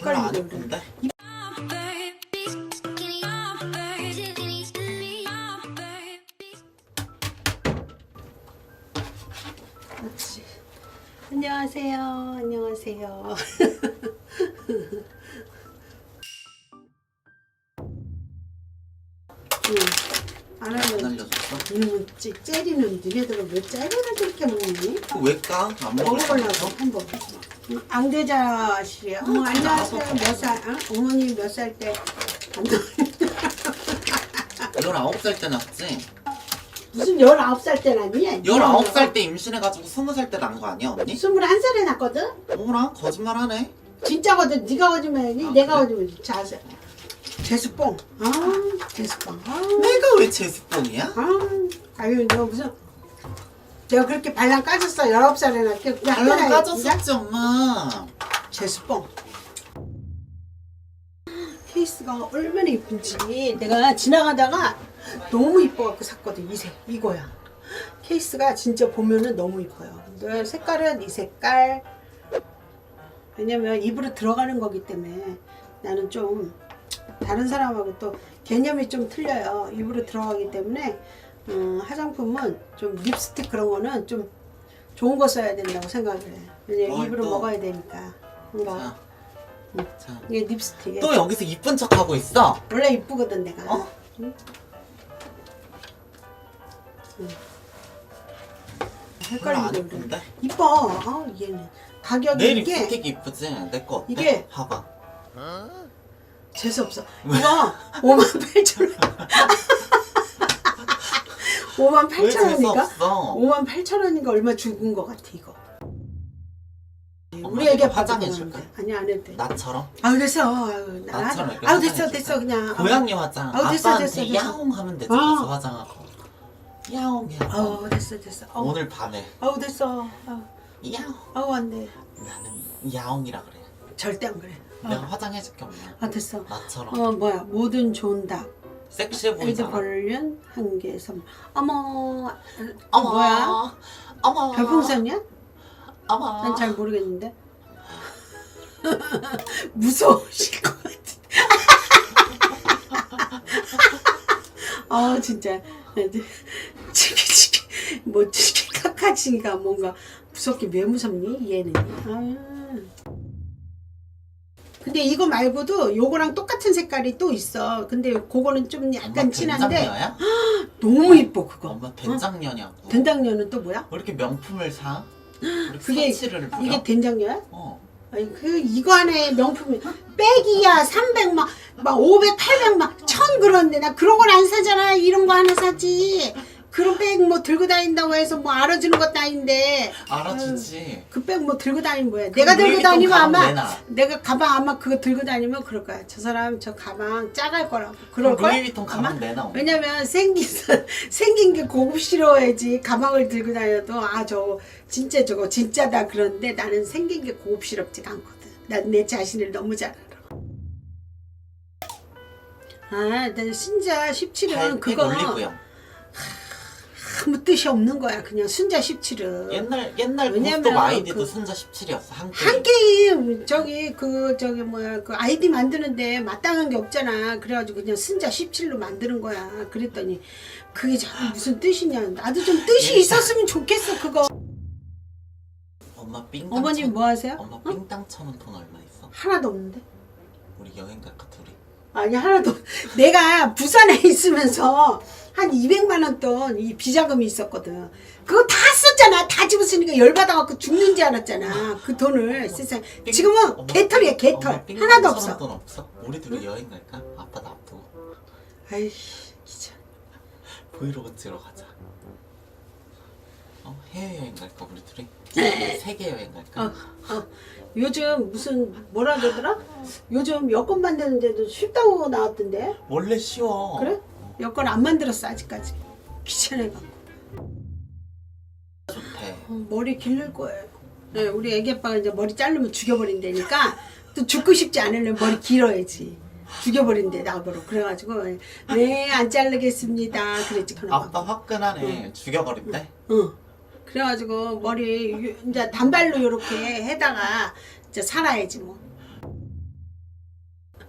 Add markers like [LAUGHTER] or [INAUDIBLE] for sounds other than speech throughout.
별로 안 헷갈리게 그래. 예쁜데? 그렇지. 안녕하세요. 안녕하세요. [LAUGHS] 응. 안안 알려. 알려줬어? 이놈은 찌- 째리는 니네들은 왜 째리를 그렇게 먹니? 왜 까? 안 거야? 한번. 응, 앙대자시래요. 어머 안녕하세요. 몇 살? 어? 어머니 몇 살 때? 안 나- 19살 때 낳았지? 무슨 19살 때 났니? 19살 때 임신해가지고 20살 때 낳은 거 아니야 언니? 21살에 났거든? 어머나 거짓말하네 진짜거든. 네가 거짓말이니? 아, 내가? 거짓말이지. 자세. 재수뽕. 아, 재수뽕. 아, 내가 왜 제수뽕이야? 아, 아유, 너 무슨. 내가 그렇게 발랑 까졌어. 19살에 났게. 그냥 발랑 까졌었지 엄마 재수뽕. 케이스가 얼마나 이쁜지 내가 지나가다가 너무 이뻐갖고 샀거든. 이색 이거야. 케이스가 진짜 보면은 너무 이뻐요. 근데 색깔은 이 색깔. 왜냐면 입으로 들어가는 거기 때문에 나는 좀 다른 사람하고 또 개념이 좀 틀려요. 입으로 들어가기 때문에 음, 화장품은 좀 립스틱 그런 거는 좀 좋은 거 써야 된다고 생각을 해. 왜냐면 어, 입으로 또. 먹어야 되니까. 뭔가 자, 자. 이게 립스틱. 또 여기서 이쁜 척 하고 있어? 원래 이쁘거든 내가. 어? 응? 응. 별로 안 헷갈리게 그래. 예쁜데? 이뻐. 아 얘는 가격이 내 이게 립스틱 이쁘지? 내 거 어때? 이게- 봐봐 재수 없어. 이거 5만 8천 원. 5만 왜 8천 원이니까? 재수없어? 5만 8천 원인가 얼마 죽은 거 같아 이거. 엄마, 우리 애기 이거 화장해 줄까? 그러는데. 아니 안 해도 돼. 나처럼? 아유 됐어. 아유 나 나처럼. 이렇게 아유 됐어 화장해줄까? 됐어 그냥. 고양이 화장 아우, 됐어, 아빠한테 됐어, 됐어. 야옹 하면 되지 어. 가서 화장하고 야옹 야옹 아우 됐어 됐어. 아우, 오늘 밤에 아우 됐어. 아우, 야옹 아우 안 돼. 나는 야옹이라 그래 절대 안 그래. 내가 화장해줄게 엄마 아 됐어. 나처럼 어 뭐야 모든 좋은 닭. 섹시해 보이잖아 벌련 한개 선물. 어머. 어머 뭐야? 어머 별풍선이야? 어머 난 잘 모르겠는데. [LAUGHS] 무서우실 것 같아. [LAUGHS] 아 진짜 치키치키 뭐 치키 카카치가 뭔가 무섭게 왜 무섭니 얘는. 아. 근데 이거 말고도 요거랑 똑같은 색깔이 또 있어. 근데 그거는 좀 약간 진한데 된장녀야? [GASPS] 너무 이뻐 그거. 엄마 어? 된장녀냐고 된장녀는 또 뭐야? 왜 이렇게 명품을 사? [GASPS] 그게 부려? 이게 된장녀야? 어. 아니 그 이거 안에 명품이 [GASPS] 백이야 300 막, 막 500, 800 막, 1000 그런데 나 그런 건 안 사잖아 이런 거 하나 사지 그런 백 뭐 들고 다닌다고 해서 뭐 알아주는 것도 아닌데. 알아주지. 그 백 뭐 들고 다니면 뭐야 내가 들고 루이비통 다니면 가방 아마 내놔. 내가 가방 아마 그거 들고 다니면 그럴 거야. 저 사람 저 가방 짜갈 거라고. 그럴 그럼 걸 루이비통 가방 내놔 엄마. 왜냐면 생긴 [LAUGHS] 생긴 게 고급스러워야지. 가방을 들고 다녀도 아 저거 진짜 저거 진짜다 그런데 나는 생긴 게 고급스럽지가 않거든. 난 내 자신을 너무 잘 알아. 아, 난 신자 17은 발팩 그거. 올리고요 아무 뜻이 없는 거야. 그냥 순자 17은. 옛날 옛날 왜냐면 고스톱 아이디도 그- 순자 17이었어 한한 게임 게임 저기 그 저기 뭐야 그 아이디 만드는데 마땅한 게 없잖아 그래가지고 그냥 순자 17로 만드는 거야 그랬더니 그게 자꾸 무슨 뜻이냐 나도 좀 뜻이 있었으면 좋겠어 그거 엄마 삥땅 어머님 천- 뭐 하세요? 엄마 어? 삥땅 천원 돈 얼마 있어? 하나도 없는데 우리 여행 갈까 둘이? 아니 하나도 없- [LAUGHS] 내가 부산에 있으면서 한 200만 원 돈 이 비자금이 있었거든. 그거 다 썼잖아. 다 집었으니까 열받아갖고 죽는 줄 알았잖아. 그 돈을 세상. 삥- 지금은 개털이야 삥- 개털. 하나도 없어. 돈 없어? 우리 둘이 여행 갈까? 아빠 놔두고. 아이 진짜. 브이로그 찍으러 가자 어? 해외여행 갈까 우리 둘이? 네. [LAUGHS] 세계 여행 갈까? 어, 어. 요즘 무슨 뭐라 그러더라? 요즘 여권 만드는데도 쉽다고 나왔던데 원래 쉬워 그래? 여권 안 만들었어 아직까지 귀찮아갖고 좋대 어, 머리 기를 거예요 네, 우리 애기 아빠가 이제 머리 자르면 죽여버린다니까 또 죽고 싶지 않으면 머리 길어야지 죽여버린대 나보러 그래가지고 네 안 자르겠습니다 그랬지 그놈 아빠 화끈하네 죽여버린대? 응. 그래가지고 머리 유- 이제 단발로 이렇게 해다가 이제 살아야지 뭐.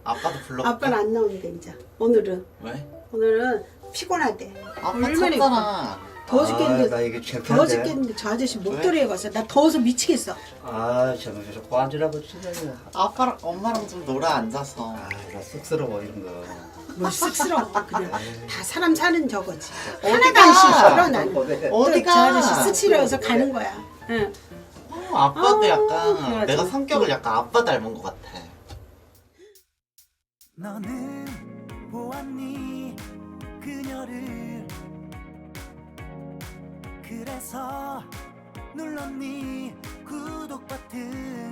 아빠도 불러. 아빠는 안 나오는데 이제 오늘은 왜? 오늘은 피곤하대. 아빠 얼마나 찼잖아. 더워 아, 나 죽겠는데 이게 더워 창피한데. 죽겠는데 저 아저씨 목도리에 가서 나 더워서 미치겠어. 아, 정말 관절하고 진짜. 아빠랑 엄마랑 좀 놀아 앉아서. 아, 나 쑥스러워 이런 거. 뭐 쑥스러워 그냥 다 사람 사는 저거지. 어디가? 하나도 안 싫어 나는. 어디? 어디가? 저 아저씨 스치려서 가는 거야. 응. 어, 아빠도 아, 약간 그래가지고. 내가 성격을 약간 아빠 닮은 것 같아. 너는 보았니 그녀를 그래서 눌렀니? 구독 버튼